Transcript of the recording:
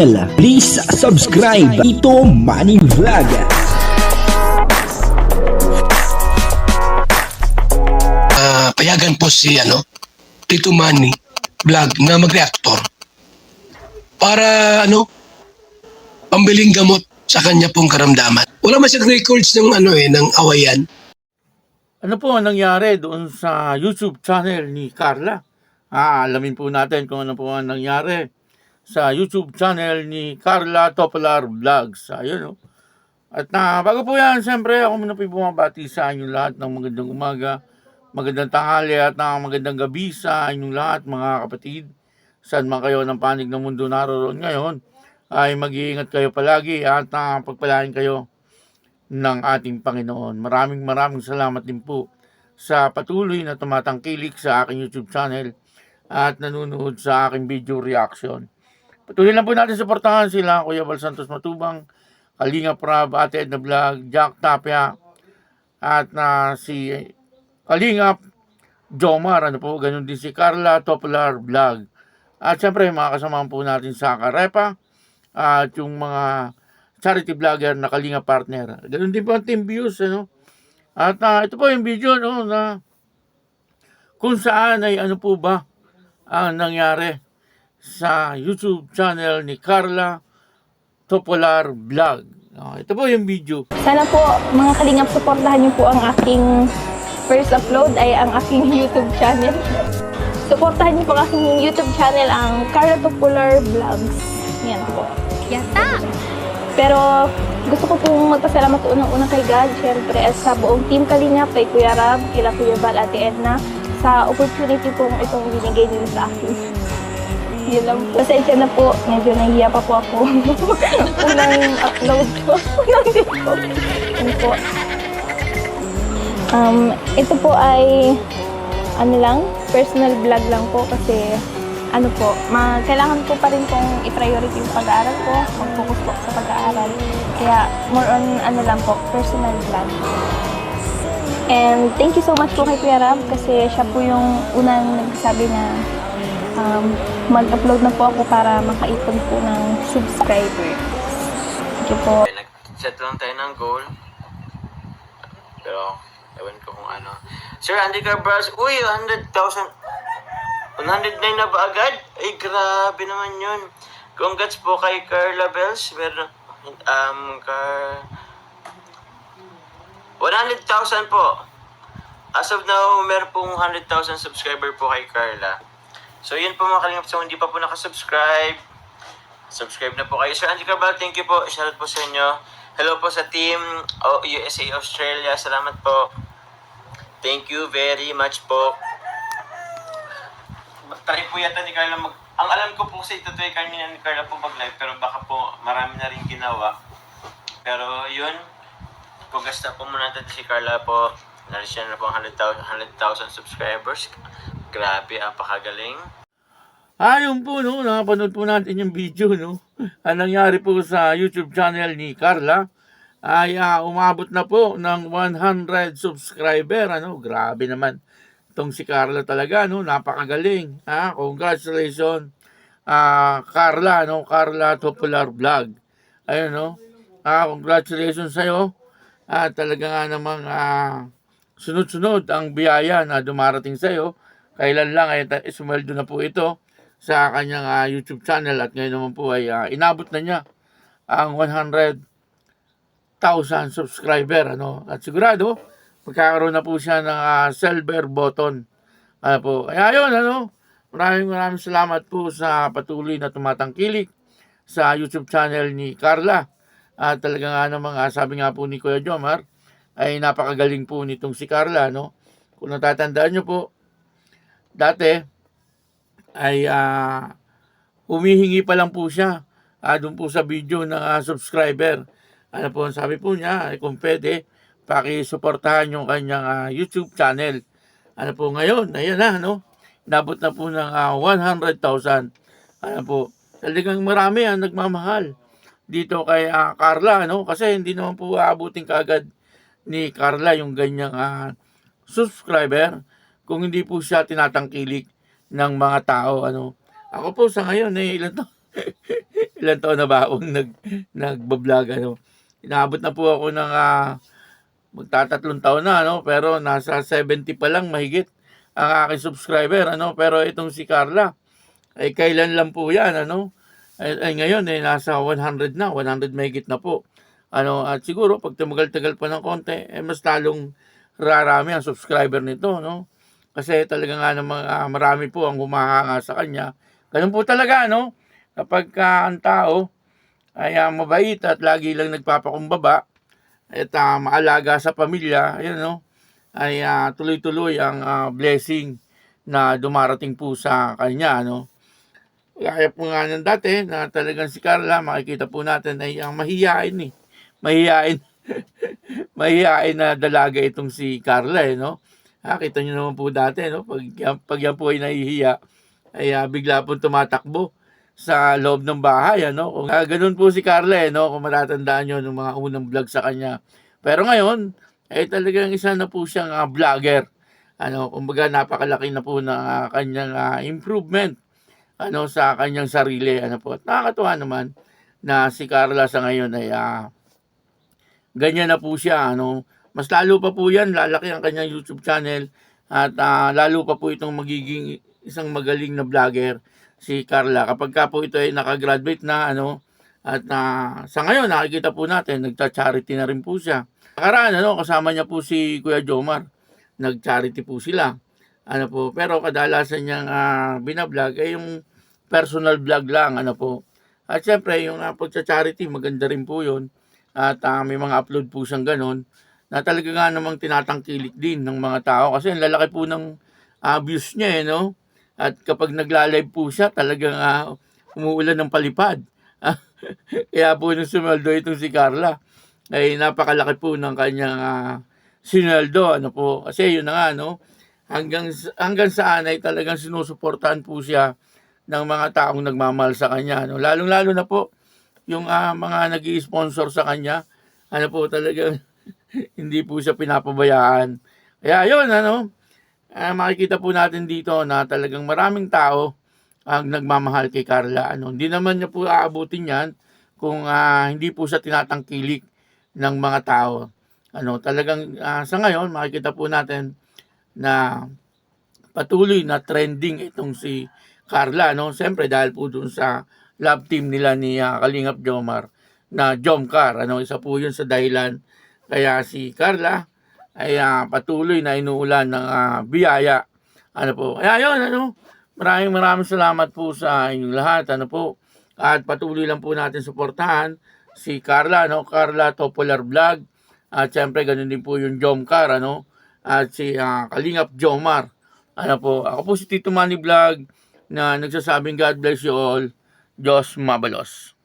Please subscribe Ito Money Vlog. Ah, payagan po si ano, Tito Manny vlog na mag-reactor para ano, pambiling gamot sa kanya pong karamdaman. Wala man siyang records ng ano eh, ng awayan. Ano po ang nangyari doon sa YouTube channel ni Carla? Ah, alamin po natin kung ano po ang nangyari sa YouTube channel ni Carla Topolar Vlogs. Ayun, no? At na, bago po yan, siyempre, ako muna po bumabati sa inyong lahat ng magandang umaga, magandang tanghali at na magandang gabi sa inyong lahat, mga kapatid. Saan man kayo ng panig ng mundo naroon ngayon, ay mag-iingat kayo palagi at na pagpalain kayo ng ating Panginoon. Maraming maraming salamat din po sa patuloy na tumatangkilik sa aking YouTube channel at nanonood sa aking video reaction. Patuloy lang po natin suportahan sila, Kuya Val Santos Matubang, Kalinga Prab, Ate Edna Vlog, Jack Tapia, at na si Kalinga Jomar, ano po, ganun din si Carla Topolar Vlog. At syempre, mga kasamahan po natin sa Karepa, at yung mga charity vlogger na Kalinga partner. Ganun din po ang team views, ano. At ah, ito po yung video, no, na kung saan ay ano po ba ang nangyari sa YouTube channel ni Carla Topolar Vlog. Ah, ito po yung video. Sana po mga kalingap supportahan niyo po ang aking first upload ay ang aking YouTube channel. Supportahan niyo po ang aking YouTube channel ang Carla Popular Vlogs. Yan po. Yata! Pero gusto ko pong magpasalamat unang-una kay God, syempre, at sa buong team Kalingap, kay Kuya Rab, kila Kuya Val, Ate Edna, sa opportunity pong itong binigay nila sa akin. Yun lang po. Pasensya na po, medyo nahiya pa po ako. Unang upload ko. Unang din po. Yun po. Um, ito po ay ano lang, personal vlog lang po kasi ano po, ma kailangan ko pa rin pong i-priority yung pag-aaral ko, mag-focus po sa pag-aaral. Kaya more on ano lang po, personal vlog. And thank you so much po kay Kuya Rab kasi siya po yung unang nagsabi na um, mag-upload na po ako para makaipon po ng subscribers. Thank you po. Okay, nag-set lang tayo ng goal. Pero, ewan ko kung ano. Sir Andy Carbras, uy, 100,000. 109 na ba agad? Ay, grabe naman yun. Congrats po kay Carla Bells. Meron, um, Car... 100,000 po. As of now, meron pong 100,000 subscriber po kay Carla. So, yun po mga kalingap. So, hindi pa po nakasubscribe. Subscribe na po kayo. Sir Andy Carbal, thank you po. Shoutout po sa inyo. Hello po sa team USA Australia. Salamat po. Thank you very much po. Try po yata ni Carla mag... Ang alam ko po sa ito to kanina ni Carla po mag-live pero baka po marami na rin ginawa. Pero yun, Kugasta po muna natin si Carla po. Narisyan na po ang 100,000 100,000 subscribers. Grabe, apakagaling. Ayun po, no, nakapanood po natin yung video, no. Ang nangyari po sa YouTube channel ni Carla ay ah, umabot na po ng 100 subscriber, ano. Grabe naman itong si Carla talaga, no. Napakagaling. Ah, congratulations, ah, Carla, no. Carla Popular Vlog. Ayun, no. Ah, congratulations sa'yo. Ah, talaga nga namang ah, sunod-sunod ang biyaya na dumarating sa'yo. Kailan lang ay ta- sumweldo na po ito sa kanyang ah, YouTube channel at ngayon naman po ay ah, inabot na niya ang 100,000 subscriber ano? At sigurado magkakaroon na po siya ng ah, silver button. Ano po? Kaya yun ano? Maraming maraming salamat po sa patuloy na tumatangkilik sa YouTube channel ni Carla. At talaga nga namang ah, sabi nga po ni Kuya Jomar ay napakagaling po nitong si Carla no kung natatandaan nyo po dati ay ah, humihingi pa lang po siya ah, doon po sa video ng ah, subscriber. Ano po, ang sabi po niya, kung pwede, pakisuportahan yung kanyang ah, YouTube channel. Ano po ngayon, ayan na, no? Nabot na po ng ah, 100,000. Ano po, talagang marami ang nagmamahal dito kay ah, Carla, no? Kasi hindi naman po aabutin kaagad ni Carla yung ganyang ah, subscriber kung hindi po siya tinatangkilik ng mga tao ano ako po sa ngayon eh ilan to ilan taon na ba akong nag, nagbablog, ano. Inaabot na po ako ng ah, magtatatlong taon na, ano, pero nasa 70 pa lang mahigit ang aking subscriber, ano, pero itong si Carla, ay kailan lang po yan, ano, ay, ay ngayon, eh, nasa 100 na, 100 mahigit na po. Ano, at siguro, pag tumagal-tagal pa ng konti, eh, mas talong rarami ang subscriber nito, no? Kasi talaga nga namang ah, marami po ang humahanga sa kanya. Ganun po talaga, no? Kapag ka ang tao ay ah, mabait at lagi lang nagpapakumbaba at ah, maalaga sa pamilya, ayun, no? Ay ah, tuloy-tuloy ang ah, blessing na dumarating po sa kanya, no? Kaya po nga ng dati na talagang si Carla, makikita po natin ay ang mahihain eh. Mahihain. mahihain na dalaga itong si Carla eh, no? Ha, kita nyo naman po dati, no? Pag, pag yan po ay nahihiya, ay ah, bigla po tumatakbo sa loob ng bahay, ano? Kung ah, ganun po si Carla, eh, no? Kung matatandaan nyo ng mga unang vlog sa kanya. Pero ngayon, ay talagang isa na po siyang ah, vlogger. Ano, kumbaga napakalaki na po ng ah, kanyang ah, improvement ano sa kanyang sarili ano po. At nakakatuwa naman na si Carla sa ngayon ay ah, ganyan na po siya ano. Mas lalo pa po yan, lalaki ang kanyang YouTube channel at ah, lalo pa po itong magiging isang magaling na vlogger si Carla. Kapag ka po ito ay nakagraduate na ano at ah, sa ngayon nakikita po natin nagta-charity na rin po siya. Nakaraan ano kasama niya po si Kuya Jomar. Nag-charity po sila. Ano po, pero kadalasan niyang ah, binablog ay yung personal vlog lang ano po. At syempre yung uh, pagcha-charity maganda rin po 'yon. At ah, may mga upload po siyang ganon na talaga nga namang tinatangkilik din ng mga tao kasi ang lalaki po ng ah, views niya eh, no? At kapag nagla-live po siya, talagang ah, umuulan ng palipad. Kaya po nung sumeldo itong si Carla, ay napakalaki po ng kanyang uh, sineldo. Ano po, kasi yun na nga, no? Hanggang, hanggang saan ay talagang sinusuportahan po siya ng mga taong nagmamahal sa kanya. No? Lalong-lalo na po yung ah, mga nag sponsor sa kanya. Ano po talagang hindi po siya pinapabayaan. Kaya yun, ano, ah, makikita po natin dito na talagang maraming tao ang nagmamahal kay Carla. Ano, hindi naman niya po aabutin yan kung ah, hindi po siya tinatangkilik ng mga tao. Ano, talagang ah, sa ngayon makikita po natin na patuloy na trending itong si Carla. No? Siyempre dahil po dun sa love team nila ni ah, Kalingap Jomar na Jomcar. Ano, isa po yun sa dahilan kaya si Carla ay ah, patuloy na inuulan ng ah, biyaya. Ano po? Kaya yun, ano? Maraming maraming salamat po sa inyong lahat. Ano po? At patuloy lang po natin suportahan si Carla, no? Carla Topolar Vlog. At syempre, ganun din po yung Jomcar, ano? At si ah, Kalingap Jomar. Ano po? Ako po si Tito Manny Vlog na nagsasabing God bless you all. Diyos mabalos.